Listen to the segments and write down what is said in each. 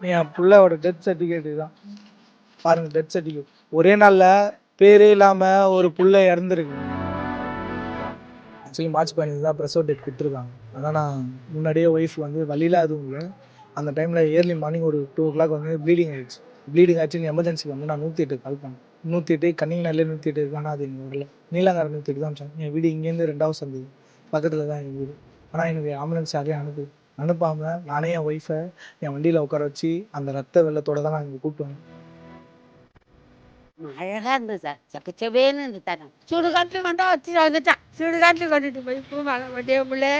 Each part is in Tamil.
என் பிள்ளையோட டெத் சர்டிஃபிகேட் தான். பாருங்க டெத் சர்டிஃபிகேட் ஒரே நாளில் பேரே இல்லாமல் ஒரு புள்ள இறந்துருக்கு. ஆக்சுவலி மார்ச் பதினஞ்சு தான் ப்ரெஸ் டேட் கொடுத்துருக்காங்க. அதான் நான் முன்னாடியே ஒய்ஃப் வந்து வழியில் அதுவும் இல்லை. அந்த டைமில் இயர்லி மார்னிங் ஒரு டூ ஓ கிளாக் வந்து ப்ளீடிங் ஆயிடுச்சு. ப்ளீடிங் ஆச்சுன்னு எமர்ஜென்சிக்கு வந்து நான் நூற்றி எட்டு கால் பண்ணேன். நூற்றி எட்டு கன்னிங்கனாலே நூற்றி எட்டு இருக்கானா அது எங்கள் ஊரில் நீலாங்கார நூற்றி எட்டு தான் வச்சாங்க என் வீடு இங்கேருந்து ரெண்டாவது சந்தது பக்கத்தில் தான் எங்கள் வீடு. ஆனால் எனக்கு ஆம்புலன்ஸ் யாரையும் அனுப்புது அனுப்பாமல் நானே என் ஒய்ஃபை என் வண்டியில் உட்கார வச்சு அந்த ரத்த வெள்ளத்தோட தான் நான் இங்கே கூப்பிட்டு வந்தேன். அழகா இருந்தது சார் சக்கச்சவேன்னு இருந்து தரம் சுடுகாட்டில் வந்தா வச்சுட்டு வந்துட்டான். சுடுகாட்டில் கொண்டுட்டு போய் பூ மழை வண்டிய பிள்ளை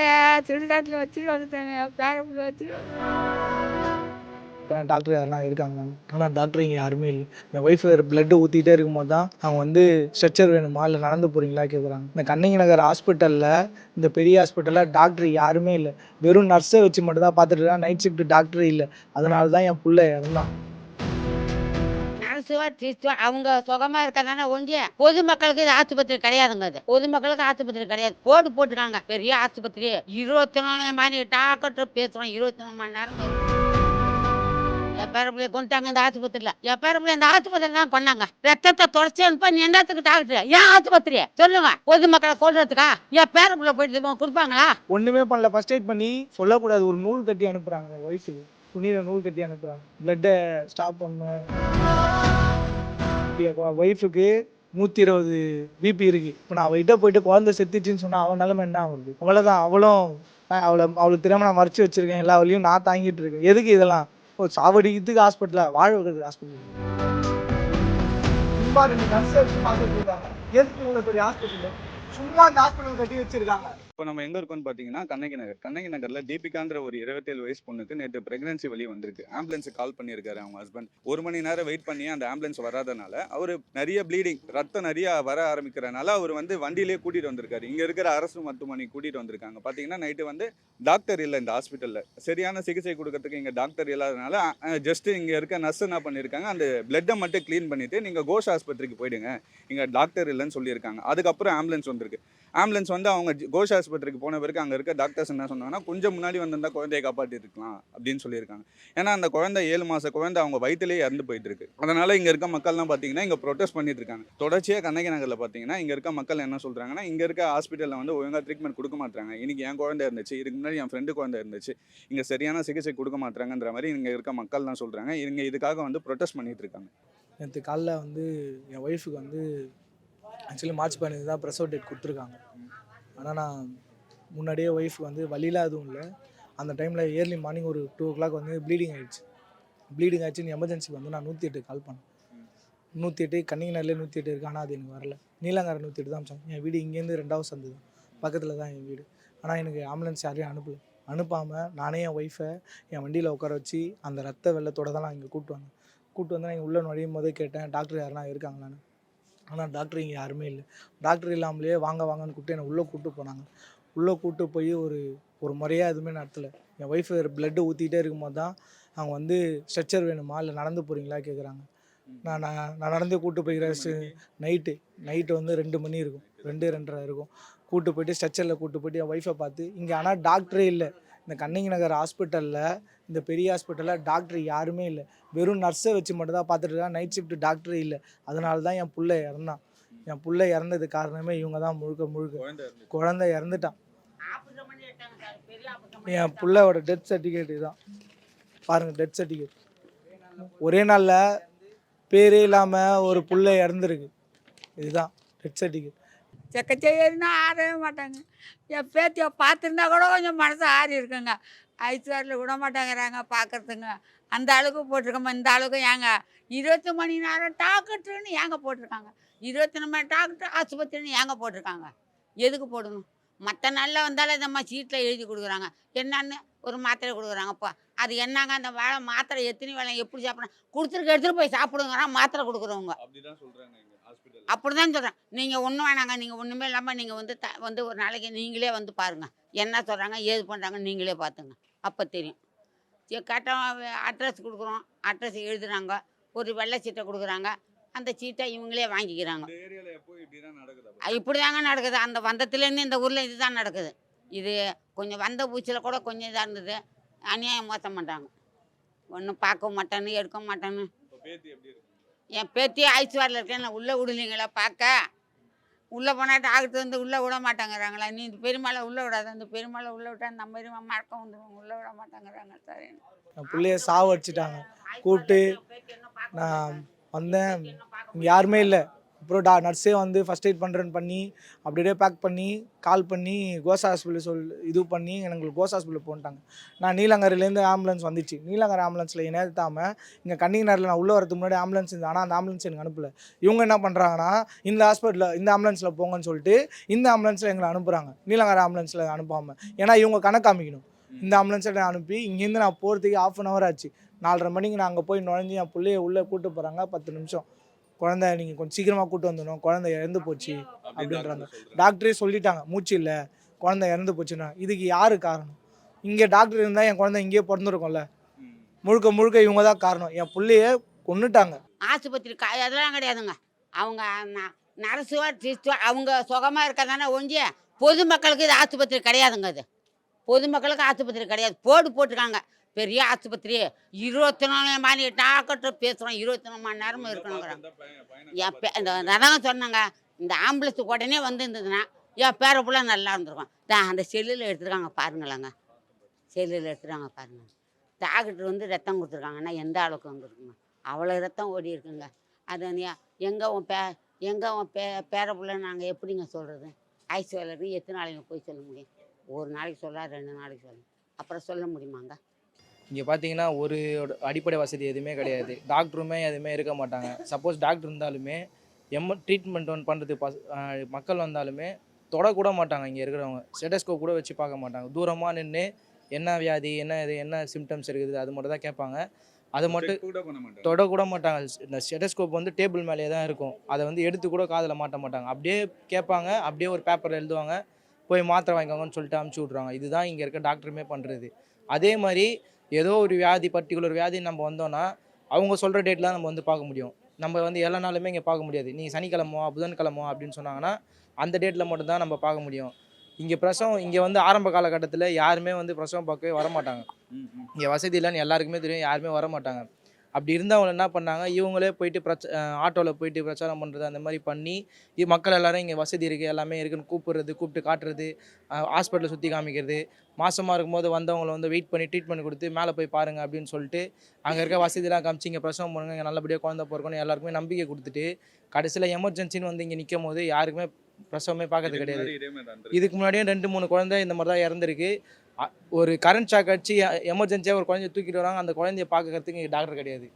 சுடுகாட்டில் வச்சுட்டு வந்துட்டாங்க பேர பிள்ளை வச்சுட்டு டாக்டர் யாரெல்லாம் இருக்காங்க. ஆனால் டாக்டர் இங்கே யாருமே இல்லை. என் ஒய்ஃப் வேறு பிளட்டு ஊற்றிட்டே இருக்கும்போது தான் அவங்க வந்து ஸ்ட்ரெச்சர் வேணுமா? இல்லை நடந்து போகிறீங்களா கேட்குறாங்க இந்த கண்ணகி நகர் ஹாஸ்பிட்டலில் இந்த பெரிய ஹாஸ்பிட்டலில் டாக்டர் யாருமே இல்லை. வெறும் நர்ஸை வச்சு மட்டும் தான் பார்த்துட்டு நைட் ஷிஃப்ட் டாக்டர் இல்லை. அதனால தான் என் பிள்ளை இறந்தான். நர்சுவா அவங்க சுகமா இருக்கிறதான ஒழிய பொதுமக்களுக்கு இது ஆஸ்பத்திரி கிடையாதுங்க அது. பொதுமக்களுக்கு ஆஸ்பத்திரி கிடையாது. போட்டு போட்டுருக்காங்க. பெரிய ஆஸ்பத்திரி. இருபத்தி நாலு மணி டாக்டர் பேசுறோம் இருபத்தி நாலு மணி நேரம் என் கொண்டாங்க அந்த இந்த ஆஸ்பத்திரியில். என் பேரப்பிள்ளை இந்த ஆஸ்பத்திரி தான் கொண்டாங்க ரத்தத்தை தொடச்சி அனுப்ப நீ என்னத்துக்கு டாக்டர்? ஏன் ஆஸ்பத்திரி சொல்லுங்க. பொதுமக்களை கொள்றதுக்கா என் பேரப்பிள்ளை போயிட்டு கொடுப்பாங்களா? ஒன்றுமே பண்ணல. ஃபர்ஸ்ட் எய்ட் பண்ணி சொல்லக்கூடாது. ஒரு நூல் கட்டி அனுப்புகிறாங்க ஒய்ஃபுக்கு துணியில் நூல் கட்டி அனுப்புகிறாங்க பிளட்டை ஸ்டாப் பண்ண. ஒய்ஃபுக்கு நூற்றி இருபது பிபி இருக்கு. இப்போ நான் அவகிட்ட போயிட்டு குழந்தை செத்துச்சுன்னு சொன்னா அவன் நிலைமை என்ன ஆகுது? அவ்வளோதான் அவளும் அவளை அவளுக்கு திறமை நான் மறைச்சு வச்சிருக்கேன். எல்லா வழியும் நான் தாங்கிட்டு இருக்கேன். எதுக்கு இதெல்லாம்? ஓ சாவடிக்கிறதுக்கு ஹாஸ்பிட்டலில் வாழ வைக்கிறதுக்கு ஹாஸ்பிட்டல் சும்மா ரெண்டு நர்ஸ் வச்சு பார்த்துட்டு இருக்காங்க. எதுக்கு இவ்வளோ பெரிய ஹாஸ்பிட்டல் சும்மா இந்த ஹாஸ்பிட்டல் கட்டி வச்சிருக்காங்க. இப்போ நம்ம எங்க இருக்கோம்னு பாத்தீங்கன்னா கண்ணகி நகர். கண்ணகி நகர்ல தீபிகான்ற ஒரு இருபத்தேழு வயசு பொண்ணுக்கு நேற்று பிரெக்னன்சி வழி வந்திருக்கு. ஆம்புலன்ஸ் கால் பண்ணியிருக்காரு அவங்க ஹஸ்பண்ட் ஒரு மணி நேரம் வெயிட் பண்ணி அந்த ஆம்புலன்ஸ் வராதனால அவர் நிறைய ப்ளீடிங் ரத்தம் நிறைய வர ஆரம்பிக்கிறனால அவர் வந்து வண்டியிலே கூட்டிட்டு வந்திருக்காரு. இங்க இருக்கிற அரசு மருத்துவமனை கூட்டிட்டு வந்திருக்காங்க. பாத்தீங்கன்னா நைட்டு வந்து டாக்டர் இல்லை இந்த ஹாஸ்பிட்டல்ல சரியான சிகிச்சை கொடுக்கறதுக்கு இங்க டாக்டர் இல்லாதனால ஜஸ்ட் இங்க இருக்க நர்ஸ் என்ன பண்ணிருக்காங்க அந்த பிளட்டை மட்டும் க்ளீன் பண்ணிட்டு நீங்க கோஷ் ஆஸ்பத்திரிக்கு போயிடுங்க. இங்க டாக்டர் இல்லைன்னு சொல்லியிருக்காங்க. அதுக்கப்புறம் ஆம்புலன்ஸ் வந்திருக்கு. ஆம்புலன்ஸ் வந்து அவங்க கோஷ் ஆஸ்பத்திரி ஆஸ்பத்திரிக்கு போன பிறகு அங்கே இருக்க டாக்டர்ஸ் என்ன சொன்னாங்கன்னா கொஞ்சம் முன்னாடி வந்திருந்தா குழந்தைய காப்பாற்றிருக்கலாம் அப்படின்னு சொல்லியிருக்காங்க. ஏன்னா அந்த குழந்தை ஏழு மாத குழந்தை அவங்க வயிற்றுலேயே இறந்து போயிட்டு இருக்கு அதனால் இங்கே இருக்க மக்கள்லாம் பார்த்தீங்கன்னா இங்கே ப்ரொட்டஸ்ட் பண்ணிட்டு இருக்காங்க தொடர்ச்சியாக கண்ணகி நகரில் பார்த்தீங்கன்னா இங்கே இருக்க மக்கள் என்ன சொல்கிறாங்கன்னா இங்கே இருக்க ஹாஸ்பிட்டலில் வந்து ஒழுங்காக ட்ரீட்மெண்ட் கொடுக்க மாட்டாங்க இன்னைக்கு என் குழந்தை இருந்துச்சு இதுக்கு முன்னாடி என் ஃப்ரெண்டு குழந்தை இருந்துச்சு இங்கே சரியான சிகிச்சை கொடுக்க மாட்டாங்கன்ற மாதிரி இங்கே இருக்க மக்கள் தான் சொல்கிறாங்க இவங்க இதுக்காக வந்து ப்ரொட்டஸ்ட் பண்ணிட்டு இருக்காங்க நேற்று காலைல வந்து என் ஒய்ஃபுக்கு வந்து ஆக்சுவலி மார்ச் பதினஞ்சு தான் ப்ரெஸ் டேட் கொடுத்துருக்காங்க. ஆனால் நான் முன்னாடியே ஒய்ஃப் வந்து வழியெலாம் எதுவும் இல்லை. அந்த டைமில் இயர்லி மார்னிங் ஒரு டூ ஓ கிளாக் வந்து ப்ளீடிங் ஆகிடுச்சு ப்ளீடிங் ஆயிடுச்சுன்னு எமர்ஜென்சிக்கு வந்து நான் நூற்றி எட்டு கால் பண்ணேன். நூற்றி எட்டு கன்னிங்கனாலே நூற்றி எட்டு இருக்கு ஆனால் அது எனக்கு வரல. நீலங்கார நூற்றி எட்டு தான் என் வீடு இங்கேருந்து ரெண்டாவது சந்தது பக்கத்தில் தான் என் வீடு. ஆனால் எனக்கு ஆம்புலன்ஸ் யாரையும் அனுப்பல. அனுப்பாமல் நானே என் ஒய்ஃபை என் வண்டியில் உட்கார வச்சு அந்த ரத்த வெள்ளத்தோட தான் நான் இங்கே கூப்பிட்டு வந்தேன். கூப்பிட்டு வந்து நான் இங்கே உள்ள நுழையும் போதே கேட்டேன் டாக்டர் யாருனா இருக்காங்களான்னு? ஆனால் டாக்டர் இங்கே யாருமே இல்லை. டாக்டர் இல்லாமலே வாங்க வாங்கன்னு கூப்பிட்டு என்னை உள்ளே கூப்பிட்டு போனாங்க. உள்ளே கூப்பிட்டு போய் ஒரு ஒரு முறையாக எதுவுமே நடத்தலை. என் ஒய்ஃப் பிளட்டு ஊற்றிட்டே இருக்கும்போது தான் அவங்க வந்து ஸ்ட்ரெச்சர் வேணுமா? இல்லை நடந்து போகிறீங்களா கேட்குறாங்க நான் நான் நான் நடந்தே கூப்பிட்டு போய்க்கிறேன். நைட்டு நைட்டு வந்து ரெண்டு மணி இருக்கும். ரெண்டு ரெண்டரை இருக்கும். கூப்பிட்டு போயிட்டு ஸ்ட்ரெச்சரில் கூப்பிட்டு போயிட்டு என் ஒய்ஃபை பார்த்து இங்கே ஆனால் டாக்டரே இல்லை. இந்த கண்ணகி நகர் ஹாஸ்பிட்டலில் இந்த பெரிய ஹாஸ்பிட்டலில் டாக்டர் யாருமே இல்லை. வெறும் நர்ஸை வச்சு மட்டும் தான் பார்த்துட்டு இருக்காங்க. நைட் ஷிஃப்ட் டாக்டரே இல்லை. அதனால தான் என் புள்ள இறந்தான். என் புள்ள இறந்தது காரணமே இவங்க தான் முழுக்க. முழுக்க. குழந்தை இறந்துட்டான். என் பிள்ளையோட டெத் சர்டிஃபிகேட் இதுதான். பாருங்கள் டெத் சர்டிஃபிகேட் ஒரே நாளில் பேரே இல்லாமல் ஒரு பிள்ளை இறந்துருக்கு. இதுதான் டெத் சர்டிஃபிகேட் செக்கச்சேரினா ஆறவே மாட்டாங்க. என் பேத்தியை பார்த்துருந்தா கூட கொஞ்சம் மனசு ஆறி இருக்குங்க. ஐஸ்வரில் விட மாட்டேங்கிறாங்க பார்க்கறதுங்க. அந்த அளவுக்கு போட்டிருக்கோம் இந்த அளவுக்கு ஏங்க? இருபத்தி மணி நேரம் டாக்டர்னு ஏங்க போட்டிருக்காங்க? இருபத்தி நாலு மணி டாக்டர் ஆஸ்பத்திரின்னு ஏங்க போட்டிருக்காங்க? எதுக்கு போடணும்? மற்ற நாளில் வந்தாலும் மாதிரி சீட்டில் எழுதி கொடுக்குறாங்க. என்னன்னு ஒரு மாத்திரை கொடுக்குறாங்கப்பா அது என்னங்க? அந்த வேலை மாத்திரை எத்தனை வேலை எப்படி சாப்பிட்றோம் கொடுத்துருக்க எடுத்துகிட்டு போய் சாப்பிடுங்கிறான் மாத்திரை கொடுக்குறவங்க. அப்படி தான் சொல்கிறேன் நீங்கள் ஒன்றும் வேணாங்க. நீங்கள் ஒன்றுமே இல்லாமல் நீங்கள் வந்து த வந்து ஒரு நாளைக்கு நீங்களே வந்து பாருங்கள் என்ன சொல்கிறாங்க ஏது பண்ணுறாங்க நீங்களே பார்த்துங்க. அப்போ தெரியும். கேட்டால் அட்ரஸ் கொடுக்குறோம். அட்ரஸ் எழுதுறாங்க. ஒரு வெள்ளை சீட்டை கொடுக்குறாங்க. அந்த சீட்டை இவங்களே வாங்கிக்கிறாங்க. இந்த ஏரியால எப்போ இப்படிதான் நடக்குது இப்படி தாங்க நடக்குது. அந்த வந்தத்துலேருந்து இந்த ஊரில் இதுதான் நடக்குது. இது கொஞ்சம் வந்த பூச்சியில் கூட கொஞ்சம் இதாக இருந்தது. அநியாயம் மோசம் பண்ணுறாங்க ஒன்றும் பார்க்க மாட்டேன்னு எடுக்க மாட்டேன்னு என் பேத்தி ஐஸ்வாரில் இருக்கேன். நான் உள்ளே விடலீங்களா? பார்க்க. உள்ளே போனால் டாக்டர் வந்து உள்ளே விட மாட்டேங்கிறாங்களா? நீ இந்த பெருமாளை உள்ளே விடாத. அந்த பெருமாளை உள்ளே விட்டா அந்த பெருமா மறக்கம் வந்துடும் உள்ளே விட மாட்டேங்கிறாங்க. சார் பிள்ளைய சாவடிச்சிட்டாங்க. கூப்பிட்டு நான் வந்தேன். இங்கே யாருமே இல்லை. அப்புறம் டா நர்ஸே வந்து ஃபஸ்ட் எய்ட் பண்ணுறேன்னு பண்ணி அப்படியே பேக் பண்ணி கால் பண்ணி கோசா ஹாஸ்பிட்டல் சொல் இது பண்ணி எனக்கு கோசா ஹாஸ்பிட்டல் போன்ட்டாங்க. நான் நீலங்கரையிலேருந்து ஆம்புலன்ஸ் வந்துச்சு. நீலங்கரை ஆம்புலன்ஸில் நேர்த்தாமல் இங்கே கன்னிங்கனரில் நான் உள்ளே வரதுக்கு முன்னாடி ஆம்புலன்ஸ் இருந்தது. ஆனால் அந்த ஆம்புலன்ஸ் எனக்கு அனுப்பல. இவங்க என்ன பண்ணுறாங்கன்னா இந்த ஹாஸ்பிட்டலில் இந்த ஆம்புலன்ஸில் போங்கன்னு சொல்லிட்டு இந்த ஆம்புலன்ஸில் எங்களை அனுப்புகிறாங்க நீலங்கரை ஆம்புலன்ஸில் அனுப்பாமல் ஏன்னா இவங்க கணக்கு காமிக்கணும். இந்த ஆம்புலன்ஸில் அனுப்பி இங்கேருந்து நான் போகிறதுக்கு ஆஃப் அன் ஹவர் ஆச்சு. நாலரை மணிக்கு நான் அங்கே போய் நுழைஞ்சி என் பிள்ளைய உள்ளே கூட்டு போகிறாங்க பத்து நிமிஷம். குழந்தை நீங்கள் கொஞ்சம் சீக்கிரமாக கூட்டு வந்துடணும். குழந்தை இறந்து போச்சு அப்படின்றாங்க. டாக்டரே சொல்லிட்டாங்க. மூச்சு இல்லை. குழந்தை இறந்து போச்சுன்னா இதுக்கு யார் காரணம்? இங்கே டாக்டர் இருந்தால் என் குழந்தை இங்கேயே பிறந்துருக்கும்ல. முழுக்க முழுக்க இவங்க தான் காரணம். என் பிள்ளைய கொன்னுட்டாங்க. ஆஸ்பத்திரி கா அதெல்லாம் கிடையாதுங்க. அவங்க நரசுவா அவங்க சுகமாக இருக்கதானே ஒழிஞ்சு பொதுமக்களுக்கு இது ஆஸ்பத்திரி கிடையாதுங்க அது பொதுமக்களுக்கு ஆஸ்பத்திரி கிடையாது. போர்டு போட்டிருக்காங்க. பெரிய ஆஸ்பத்திரி. இருபத்தி நாலு மணி டாக்டர் பேசுகிறோம் இருபத்தி நாலு மணி நேரமும் இருக்கணுங்கிறாங்க என் இந்த அதான் சொன்னாங்க. இந்த ஆம்புலன்ஸ் உடனே வந்து இருந்ததுன்னா என் பேர புள்ள நல்லா இருந்திருக்கும். தான் அந்த செல்லில் எடுத்துருக்காங்க பாருங்களேங்க. செல்லில் எடுத்துருக்காங்க பாருங்க. டாக்டர் வந்து ரத்தம் கொடுத்துருக்காங்கன்னா எந்த அளவுக்கு வந்திருக்குங்க அவ்வளோ ரத்தம் ஓடி இருக்குங்க. அது எங்கே உன் பே எங்கே உன் பே பேர புள்ள நாங்கள் எப்படிங்க சொல்கிறது ஐஸ் வேலைக்கு எத்தனை நாளைக்கு போய் சொல்ல முடியும்? ஒரு நாளைக்கு சொல்ல ரெண்டு நாளைக்கு சொல்ல அப்புறம் சொல்ல முடியுமாங்க? இங்கே பார்த்தீங்கன்னா ஒரு அடிப்படை வசதி எதுவுமே கிடையாது. டாக்டருமே எதுவுமே இருக்க மாட்டாங்க. சப்போஸ் டாக்டர் இருந்தாலுமே எம்ம ட்ரீட்மெண்ட் ஒன்று பண்ணுறது பஸ் மக்கள் வந்தாலுமே தொடக்கூட மாட்டாங்க இங்கே இருக்கிறவங்க. ஸ்டெடஸ்கோப் கூட வச்சு பார்க்க மாட்டாங்க. தூரமாக நின்று என்ன வியாதி என்ன இது என்ன சிம்டம்ஸ் இருக்குது அது மட்டும் தான் கேட்பாங்க. அது மட்டும் கூட பண்ண மாட்டாங்க. தொட கூட மாட்டாங்க. இந்த ஸ்டெடஸ்கோப் வந்து டேபிள் மேலேயே தான் இருக்கும். அதை வந்து எடுத்து கூட காதில் மாட்ட மாட்டாங்க. அப்படியே கேட்பாங்க. அப்படியே ஒரு பேப்பரில் எழுதுவாங்க. போய் மாத்திரை வாங்கிக்கோங்கன்னு சொல்லிட்டு அமுச்சு விட்ருவாங்க இதுதான் இங்கே இருக்க டாக்டருமே பண்ணுறது அதே மாதிரி ஏதோ ஒரு வியாதி பர்டிகுலர் வியாதி நம்ம வந்தோன்னா அவங்க சொல்கிற டேட்டில் நம்ம வந்து பார்க்க முடியும். நம்ம வந்து எல்லா நாளுமே இங்கே பார்க்க முடியாது. நீங்கள் சனிக்கிழமோ புதன்கிழமோ அப்படின்னு சொன்னாங்கன்னா அந்த டேட்டில் மட்டும்தான் நம்ம பார்க்க முடியும். இங்கே பிரசவம் இங்கே வந்து ஆரம்ப காலகட்டத்தில் யாருமே வந்து பிரசவம் பார்க்கவே வரமாட்டாங்க. இங்கே வசதி இல்லைன்னு எல்லாருக்குமே தெரியும். யாருமே வர மாட்டாங்க அப்படி இருந்தவங்க என்ன பண்ணாங்க? இவங்களே போயிட்டு பிரச்ச ஆட்டோவில் போயிட்டு பிரச்சாரம் பண்ணுறது அந்த மாதிரி பண்ணி இ- மக்கள் எல்லாரும் இங்கே வசதி இருக்குது எல்லாமே இருக்குன்னு கூப்பிடுறது கூப்பிட்டு காட்டுறது ஹாஸ்பிட்டலில் சுற்றி காமிக்கிறது. மாசமாக இருக்கும்போது வந்தவங்கள வந்து வெயிட் பண்ணி ட்ரீட்மெண்ட் கொடுத்து மேலே போய் பாருங்க அப்படின்னு சொல்லிட்டு அங்கே இருக்க வசதியெல்லாம் காமிச்சு இங்கே பிரசவம் பண்ணுங்க இங்கே நல்லபடியாக குழந்தை பிறக்கணும் எல்லாருக்குமே நம்பிக்கை கொடுத்துட்டு கடைசியில் எமர்ஜென்சின்னு வந்து இங்கே நிற்கும் போது யாருக்குமே பிரசவமே பார்க்கறது கிடையாது. இதே. இதுக்கு முன்னாடியே ரெண்டு மூணு குழந்தை இந்த மாதிரி தான் இறந்துருக்கு. ஒரு கரண்ட் ஷாக் அடிச்சு எமர்ஜென்சியாக ஒரு குழந்தைய தூக்கிட்டு வராங்க அந்த குழந்தைய பார்க்கறதுக்கு டாக்டர் கிடையாது.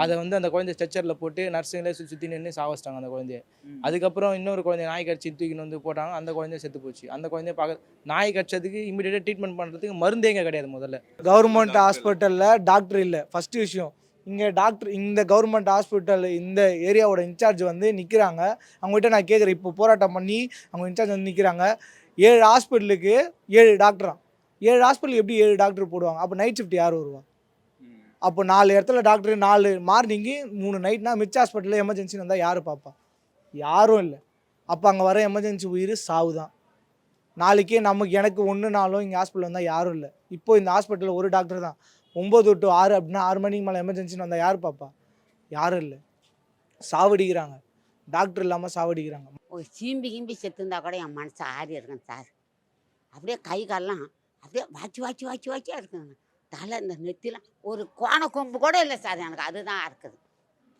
அதை வந்து அந்த குழந்தைய ஸ்ட்ரெச்சரில் போட்டு நர்ஸுங்களே சுற்றி சுற்றி நின்று சாவச்சிட்டாங்க அந்த குழந்தைய. அதுக்கப்புறம் இன்னொரு குழந்தைய நாய் கடிச்சு தூக்கின்னு வந்து போட்டாங்க அந்த குழந்தைய செத்து போச்சு. அந்த குழந்தைய பார்க்க நாய் கடிச்சதுக்கு இமீடியட்டாக ட்ரீட்மெண்ட் பண்ணுறதுக்கு மருந்தே இங்கே கிடையாது முதல்ல. கவர்மெண்ட் ஹாஸ்பிட்டலில் டாக்டர் இல்லை. ஃபஸ்ட்டு விஷயம் இங்கே டாக்டர் இந்த கவர்மெண்ட் ஹாஸ்பிட்டல் இந்த ஏரியாவோட இன்சார்ஜ் வந்து நிற்கிறாங்க அவங்ககிட்ட நான் கேட்குறேன் இப்போ போராட்டம் பண்ணி அவங்க இன்சார்ஜ் வந்து நிற்கிறாங்க ஏழு ஹாஸ்பிட்டலுக்கு ஏழு டாக்டரா ஏழு ஹாஸ்பிட்டல் எப்படி ஏழு டாக்டர் போடுவாங்க? அப்போ நைட் ஷிஃப்ட் யார் வருவா? ம். அப்போ நாலு இடத்துல டாக்டர் நாலு மார்னிங்கு மூணு நைட்னா மிச்ச ஹாஸ்பிட்டலில் எமர்ஜென்சின்னு வந்தால் யார் பார்ப்பா யாரும் இல்லை. அப்போ அங்கே வர எமர்ஜென்சி உயிர் சாவு தான் நாளைக்கே நமக்கு எனக்கு ஒன்றுனாலும் இங்கே ஹாஸ்பிட்டல் வந்தால் யாரும் இல்லை. இப்போ இந்த ஹாஸ்பிட்டலில் ஒரு டாக்டர் தான். ஒம்பது டு ஆறு அப்படின்னா ஆறு மணிக்கு மேலே எமர்ஜென்சின்னு வந்தால் யார் பார்ப்பா யாரும் இல்லை. சாவடிக்கிறாங்க. டாக்டர் இல்லாமல் சாவடிக்கிறாங்க. ஒரு சீம்பி கிம்பி செத்துருந்தா கூட என் மனசு ஆறி இருக்குங்க சார். அப்படியே கை கால்லாம் அப்படியே வாச்சி வாச்சி வாச்சி வாச்சியாக இருக்குங்க. தலை இந்த நெத்திலாம் ஒரு கோண கொம்பு கூட இல்லை சார் எனக்கு அதுதான் இருக்குது.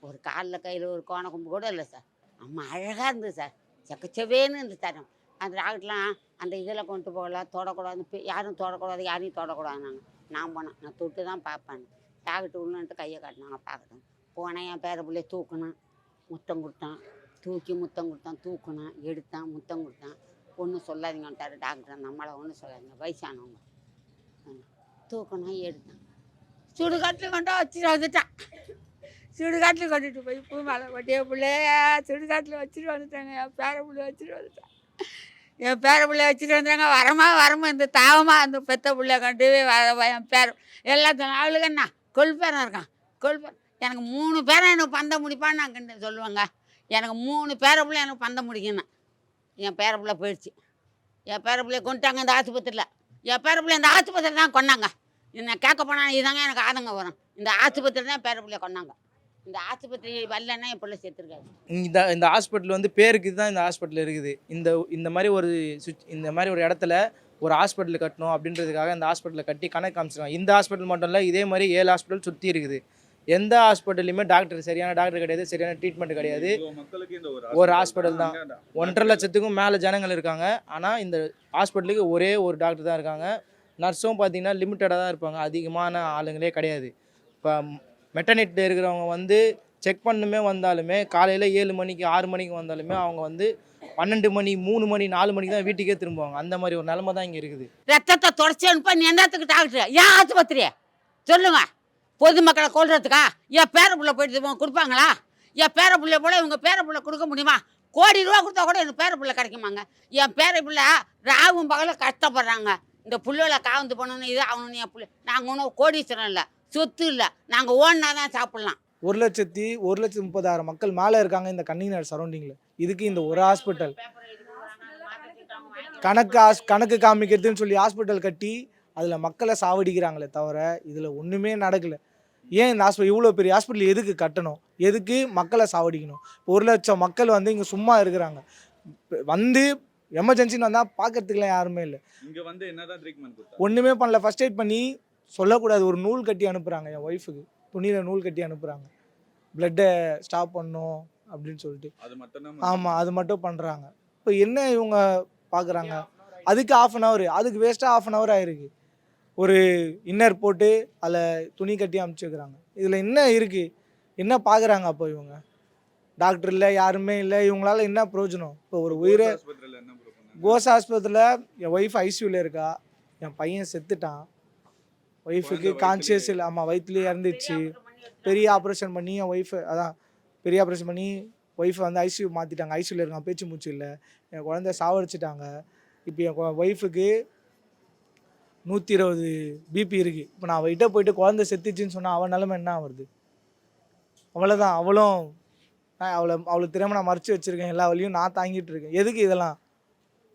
ஒரு காலில் கையில் ஒரு கோண கொம்பு கூட இல்லை சார். அம்மா அழகாக இருந்தது சார். செக்கச்சவேன்னு இருந்தது சார். அந்த டாக்டர்லாம் அந்த இதில் கொண்டு போகலாம் தொடக்கூடாது யாரும் தொடக்கூடாது யாரையும் தொடக்கூடாதுனாங்க. நான் போனேன். நான் தொட்டு தான் பார்ப்பேன். டாக்டர் உள்ளன்ட்டு கையை காட்டினாங்க பார்க்கட்டும். போனேன் என் பேர பிள்ளைய தூக்குனேன். முத்தம் கொடுத்தான். தூக்கி முத்தம் கொடுத்தான் தூக்கினேன் எடுத்தான் முத்தம் கொடுத்தான். ஒன்றும் சொல்லாதீங்கன்ட்டார் டாக்டர். நம்மளை ஒன்றும் சொல்லாதீங்க. வயசானவங்க. தூக்கணும் எடுத்தான். சுடுகாட்டில் கொண்டா வச்சுட்டு வந்துட்டான். சுடுகாட்டில் கொண்டுட்டு போய் பூ மேலே கொட்டிய பிள்ளைய சுடுகாட்டில் வச்சுட்டு வந்துட்டாங்க. என் பேர பிள்ளைய வச்சுட்டு வந்துட்டான். என் பேர பிள்ளைய வச்சுட்டு வந்துட்டாங்க வரமா வரமா இந்த தாவமா அந்த பெத்த பிள்ளைய கொண்டு போய் வர என் பேர எல்லாத்தையும் அவளுக்கு என்ன? கொல்பேரன் இருக்கான். கொல்பேரன் எனக்கு மூணு பேரை எனக்கு பந்தம் முடிப்பான்னு நான் கண்டு சொல்லுவேங்க. எனக்கு மூணு பேரை பிள்ளை எனக்கு பந்தம் முடிக்கணும் என் பேர பிள்ளை போயிடுச்சு. என் பேர பிள்ளைய கொண்டுட்டாங்க இந்த ஆஸ்பத்திரியில். என் பேர பிள்ளை இந்த ஆஸ்பத்திரியில் தான் கொண்டாங்க என்ன கேட்க போனால் இதாங்க எனக்கு ஆதங்க வரும். இந்த ஆஸ்பத்திரி தான் பேர பிள்ளைய கொண்டாங்க இந்த ஆஸ்பத்திரி வரலன்னா என் பிள்ளை சேர்த்துருக்காரு இந்த இந்த ஹாஸ்பிட்டல் வந்து பேருக்கு தான் இந்த ஹாஸ்பிட்டல் இருக்குது. இந்த இந்த மாதிரி ஒரு சுச் இந்த மாதிரி ஒரு இடத்துல ஒரு ஹாஸ்பிட்டல் கட்டணும் அப்படின்றதுக்காக இந்த ஹாஸ்பிட்டலை கட்டி கணக்கு காமிச்சிருக்காங்க. இந்த ஹாஸ்பிட்டல் மட்டும் இல்லை இதே மாதிரி ஏழு ஹாஸ்பிட்டல் சுற்றி இருக்குது. எந்த ஹாஸ்பிட்டல்லையுமே டாக்டர் சரியான டாக்டர் கிடையாது சரியான ட்ரீட்மெண்ட் கிடையாது. இவ்வளவு மக்களுக்கு இந்த ஒரு hospital தான். ஒன்றரை லட்சத்துக்கும் மேலே ஜனங்கள் இருக்காங்க. ஆனால் இந்த ஹாஸ்பிட்டலுக்கு ஒரே ஒரு டாக்டர் தான் இருக்காங்க. நர்ஸும் பார்த்தீங்கன்னா லிமிட்டடாக தான் இருப்பாங்க. அதிகமான ஆளுங்களே கிடையாது. இப்போ மெட்டர்னிட்டியில் இருக்கிறவங்க வந்து செக் பண்ணுமே வந்தாலுமே காலையில் ஏழு மணிக்கு ஆறு மணிக்கு வந்தாலுமே அவங்க வந்து பன்னெண்டு மணி மூணு மணி நாலு மணிக்கு தான் வீட்டுக்கே திரும்புவாங்க. அந்த மாதிரி ஒரு நிலமை தான் இங்கே இருக்குது. ரத்தத்தை தொடச்சி அனுப்ப நீ என்னத்துக்கு டாக்டர்? ஏன் ஆஸ்பத்திரி சொல்லுங்க. பொதுமக்களை கொல்றதுக்கா? என் பேர புள்ள போயிட்டு இவங்க கொடுப்பாங்களா? என் பேர புள்ள போல இவங்க பேர புள்ள கொடுக்க முடியுமா? கோடி ரூபா கொடுத்தா கூட எனக்கு பேர புள்ள கிடைக்குமாங்க? என் பேர புள்ள ராவும் பகலும் கஷ்டப்படுறாங்க. இந்த புள்ளைகளை காவந்து பண்ணணும் இது அவனு என் புள்ள. நாங்கள் ஒன்றும் கோடீஸ்வரம் இல்லை சொத்து இல்லை. நாங்கள் ஓடினா தான் சாப்பிட்லாம். ஒரு லட்சத்தி ஒரு லட்சத்தி முப்பதாயிரம் மக்கள் மேலே இருக்காங்க இந்த கன்னிநகர் சரௌண்டிங்கில் இதுக்கு இந்த ஒரு ஹாஸ்பிட்டல் கணக்கு ஹாஸ் கணக்கு காமிக்கிறதுன்னு சொல்லி ஹாஸ்பிட்டல் கட்டி அதில் மக்களை சாவடிக்கிறாங்களே தவிர இதில் ஒன்றுமே நடக்கலை. ஏன் இந்த ஹாஸ்பிட்டல் இவ்வளோ பெரிய ஹாஸ்பிட்டல் எதுக்கு கட்டணும்? எதுக்கு மக்களை சாவடிக்கணும்? இப்போ ஒரு லட்சம் மக்கள் வந்து இங்கே சும்மா இருக்கிறாங்க. வந்து எமர்ஜென்சின்னு வந்தால் பார்க்கறதுக்குலாம் யாருமே இல்லை. இங்க வந்து என்னதான் ட்ரீட்மெண்ட் ஒன்றுமே பண்ணல. ஃபர்ஸ்ட் எய்ட் பண்ணி சொல்லக்கூடாது. ஒரு நூல் கட்டி அனுப்புகிறாங்க என் ஒய்ஃபுக்கு துணியில் நூல் கட்டி அனுப்புகிறாங்க பிளட்டை ஸ்டாப் பண்ணும் அப்படின்னு சொல்லிட்டு. அது மட்டும் ஆமாம் அது மட்டும் பண்ணுறாங்க இப்போ என்ன இவங்க பார்க்குறாங்க அதுக்கு ஆஃப் அன் ஹவர் அதுக்கு வேஸ்ட்டாக ஆஃப் அன் ஹவர் ஆயிருக்கு. ஒரு இன்னர் போட்டு அதில் துணி கட்டி அமுச்சிருக்கிறாங்க இதில் என்ன இருக்குது என்ன பார்க்குறாங்க அப்போ இவங்க? டாக்டர் இல்லை யாருமே இல்லை இவங்களால என்ன பிரயோஜனம்? இப்போ ஒரு உயிரை கோஸ் ஆஸ்பத்திரியில் என் ஒய்ஃப் ஐசியூவில் இருக்கா? என் பையன் செத்துட்டான். ஒய்ஃபுக்கு குழந்தை கான்சியஸ் இல்லை ஆமாம் வயிற்றுலேயே இறந்துச்சு பெரிய ஆப்ரேஷன் பண்ணி என் ஒய்ஃபு அதான் பெரிய ஆப்ரேஷன் பண்ணி ஒய்ஃபை வந்து ஐசியூ மாற்றிட்டாங்க ஐசியூவில் இருக்கான் பேச்சு மூச்சு இல்லை. என் குழந்தைய சாவடிச்சிட்டாங்க. இப்போ என் ஒய்ஃபுக்கு நூற்றி இருபது பிபி இருக்குது இப்போ நான் அவகிட்ட போயிட்டு குழந்தை செத்துச்சுன்னு சொன்னால் அவன் நிலமை என்ன வருது அவ்வளோதான் அவளும் அவளை அவளுக்கு தெரியாம நான் மறைச்சு வச்சுருக்கேன். எல்லா வழியும் நான் தாங்கிட்டு இருக்கேன். எதுக்கு இதெல்லாம்?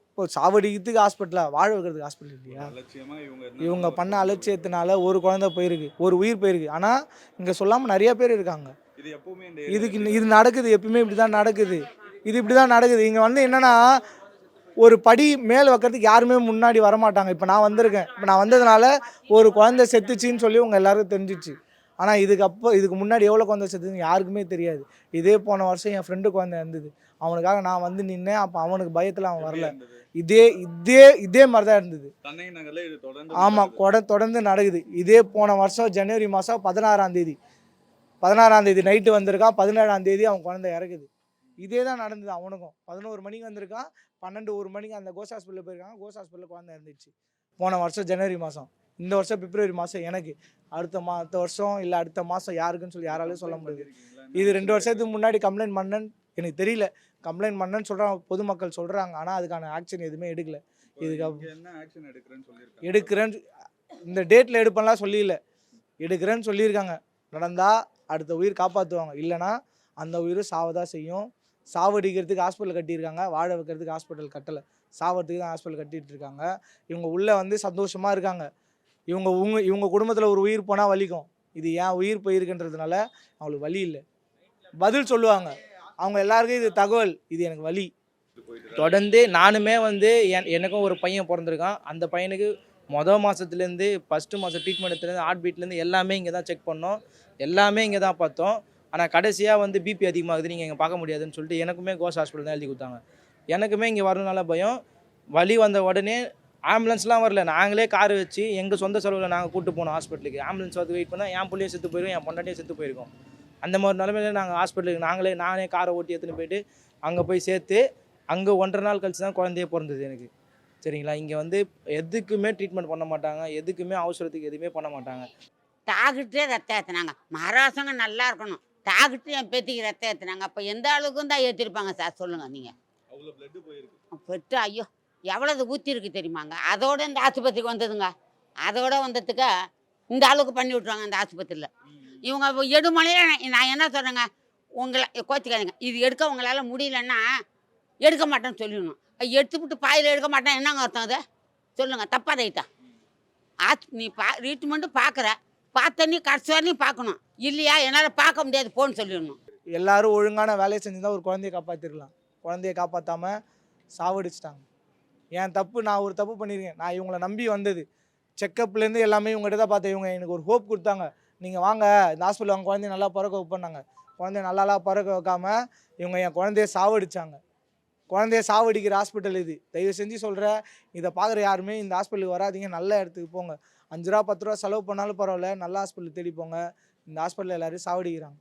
இப்போ சாவடிக்கிறதுக்கு ஹாஸ்பிட்டலா வாழ வைக்கிறதுக்கு ஹாஸ்பிட்டல் இல்லையா? இவங்க பண்ண அலட்சியத்தினால ஒரு குழந்தை போயிருக்கு. ஒரு உயிர் போயிருக்கு. ஆனால் இங்கே சொல்லாமல் நிறைய பேர் இருக்காங்க. இதுக்கு இது நடக்குது. எப்பயுமே இப்படி தான் நடக்குது. இது இப்படி தான் நடக்குது. இங்கே வந்து என்னன்னா ஒரு படி மேல் வைக்கிறதுக்கு யாருமே முன்னாடி வரமாட்டாங்க. இப்போ நான் வந்திருக்கேன். இப்போ நான் வந்ததுனால ஒரு குழந்தை செத்துச்சின்னு சொல்லி உங்கள் எல்லாருக்கும் தெரிஞ்சிச்சு. ஆனால் இதுக்கு அப்போ இதுக்கு முன்னாடி எவ்வளோ குழந்தை செத்துன்னு யாருக்குமே தெரியாது. இதே போன வருஷம் என் ஃப்ரெண்டு குழந்தை இருந்தது அவனுக்காக நான் வந்து நின்னேன். அப்போ அவனுக்கு பயத்தில் அவன் வரல. இதே இதே இதே மாதிரி தான் இருந்தது ஆமாம். கொட தொடர்ந்து நடக்குது. இதே போன வருஷம் ஜனவரி மாதம் பதினாறாம் தேதி. பதினாறாம் தேதி நைட்டு வந்திருக்கான். பதினேழாம் தேதி அவன் குழந்தை இறக்குது. இதே தான் நடந்தது அவனுக்கும். பதினோரு மணிக்கு வந்திருக்கான். பன்னெண்டு ஒரு மணிக்கு அந்த கோஸ் ஹாஸ்பிட்டலில் போயிருக்காங்க. கோஸ் ஹாஸ்பிட்டலில் குழந்தை இருந்துச்சு. போன வருஷம் ஜனவரி மாதம் இந்த வருஷம் பிப்ரவரி மாதம் எனக்கு. அடுத்த மா அடுத்த வருஷம் இல்லை அடுத்த மாதம் யாருக்குன்னு சொல்லி யாராலையும் சொல்ல முடியாது? இது ரெண்டு வருஷத்துக்கு முன்னாடி கம்ப்ளைண்ட் பண்ணேன்னு எனக்கு தெரியல. கம்ப்ளைண்ட் பண்ணேன்னு சொல்கிறாங்க பொதுமக்கள் சொல்கிறாங்க ஆனால் அதுக்கான ஆக்ஷன் எதுவுமே எடுக்கல. இதுக்கு எடுக்கிறேன்னு இந்த டேட்டில் எடுப்பேன்லாம் சொல்லியில. எடுக்கிறேன்னு சொல்லியிருக்காங்க. நடந்தால் அடுத்த உயிர் காப்பாற்றுவாங்க இல்லைன்னா அந்த உயிர் சாவதான் செய்யும். சாவடிக்கிறதுக்கு ஹாஸ்பிட்டல் கட்டியிருக்காங்க. வாழ வைக்கிறதுக்கு ஹாஸ்பிட்டல் கட்டலை. சாவறதுக்கு தான் ஹாஸ்பிட்டல் கட்டிட்டு இருக்காங்க இவங்க உள்ளே வந்து சந்தோஷமாக இருக்காங்க. இவங்க உங்க இவங்க குடும்பத்தில் ஒரு உயிர் போனால் வலிக்கும். இது ஏன் உயிர் போயிருக்குன்றதுனால அவங்களுக்கு வலி இல்லை. பதில் சொல்லுவாங்க. அவங்க எல்லாருக்கும் இது தகவல். இது எனக்கு வலி. தொடர்ந்து நானுமே வந்து என் எனக்கும் ஒரு பையன் பிறந்திருக்கான். அந்த பையனுக்கு மொதல் மாதத்துலேருந்து ஃபஸ்ட்டு மாதம் ட்ரீட்மெண்ட்லேருந்து ஹார்ட் பீட்லேருந்து எல்லாமே இங்கே தான் செக் பண்ணோம். எல்லாமே இங்கே தான் பார்த்தோம். ஆனால் கடைசியாக வந்து பிபி அதிகமாகுது நீங்கள் இங்கே பார்க்க முடியாதுன்னு சொல்லிட்டு எனக்குமே கோஸ் ஹாஸ்பிட்டல் தான் எழுதி கொடுத்தாங்க. எனக்குமே இங்கே வரணுனால பயம். வலி வந்த உடனே ஆம்புலன்ஸ்லாம் வரல. நாங்களே கார் வச்சு எங்கள் சொந்த செலவில் நாங்கள் கூட்டு போனோம் ஹாஸ்பிட்டலுக்கு ஆம்புலன்ஸ் வந்து வெயிட் பண்ணால் என் பிள்ளையும் செத்து போயிருக்கும் என் பொண்டாட்டியும் செத்து போயிருக்கோம். அந்த மாதிரி நிலமையில நாங்கள் ஹாஸ்பிட்டலுக்கு நாங்களே நானே காரை ஓட்டி எடுத்துன்னு போயிட்டு அங்கே போய் சேர்த்து அங்கே ஒன்றரை நாள் கழிச்சு தான் குழந்தையே பிறந்தது எனக்கு. சரிங்களா? இங்கே வந்து எதுக்குமே ட்ரீட்மெண்ட் பண்ண மாட்டாங்க. எதுக்குமே அவசரத்துக்கு எதுவுமே பண்ண மாட்டாங்க. டாக்டரே ரத்த ஏற்றினாங்க மகாராசங்க நல்லா இருக்கணும். டாக்டர் என் பேத்திக்கு ரத்தம் ஏற்றுனாங்க அப்போ எந்த அளவுக்கும் தான் ஏற்றிருப்பாங்க சார் சொல்லுங்கள் நீங்கள் பெற்று ஐயோ எவ்வளவு ஊற்றி இருக்கு தெரியுமாங்க? அதோட இந்த ஆஸ்பத்திரிக்கு வந்ததுங்க. அதோட வந்ததுக்கு இந்த அளவுக்கு பண்ணி விட்ருவாங்க இந்த ஆஸ்பத்திரியில். இவங்க எடுமலையில் நான் என்ன சொல்கிறேங்க உங்களை கோச்சிக்காதீங்க. இது எடுக்க உங்களால் முடியலன்னா எடுக்க மாட்டேன்னு சொல்லிடணும். எடுத்துவிட்டு பாயில் எடுக்க மாட்டேன் என்னங்க அர்த்தம் அது? சொல்லுங்கள் தப்பா ரைட்டா? ஆஸ் நீ பா ட்ரீட்மெண்ட்டு பார்க்குற பார்த்த நீ கடைசி வரையும் பார்க்கணும். இல்லையா? என்னால் பார்க்க முடியாது போன்னு சொல்லிடணும். எல்லாரும் ஒழுங்கான வேலையை செஞ்சுருந்தா ஒரு குழந்தைய காப்பாற்றிருக்கலாம் குழந்தைய காப்பாற்றாம சாவடிச்சிட்டாங்க. என் தப்பு நான் ஒரு தப்பு பண்ணியிருக்கேன் நான் இவங்கள நம்பி வந்தது. செக்கப்லேருந்து எல்லாமே இவங்ககிட்ட தான் பார்த்தேன். இவங்க எனக்கு ஒரு ஹோப் கொடுத்தாங்க. நீங்கள் வாங்க இந்த ஹாஸ்பிட்டல் அவங்க குழந்தைய நல்லா பிறக்க வைப்பேன்னாங்க குழந்தைய நல்லாலாம் பிறக்க வைக்காம இவங்க என் குழந்தைய சாவடிச்சாங்க. குழந்தைய சாவடிக்கிற ஹாஸ்பிட்டல் இது. தயவு செஞ்சு சொல்கிறேன் இதை பார்க்குற யாருமே இந்த ஹாஸ்பிட்டலுக்கு வராதிங்க. நல்ல இடத்துக்கு போங்க. அஞ்சு ரூபா பத்து ரூபா செலவு பண்ணாலும் பரவாயில்ல. நல்ல ஹாஸ்பிட்டல் தேடி போங்க. இந்த ஹாஸ்பிட்டலில் எல்லோரும் சாவடிக்கிறாங்க.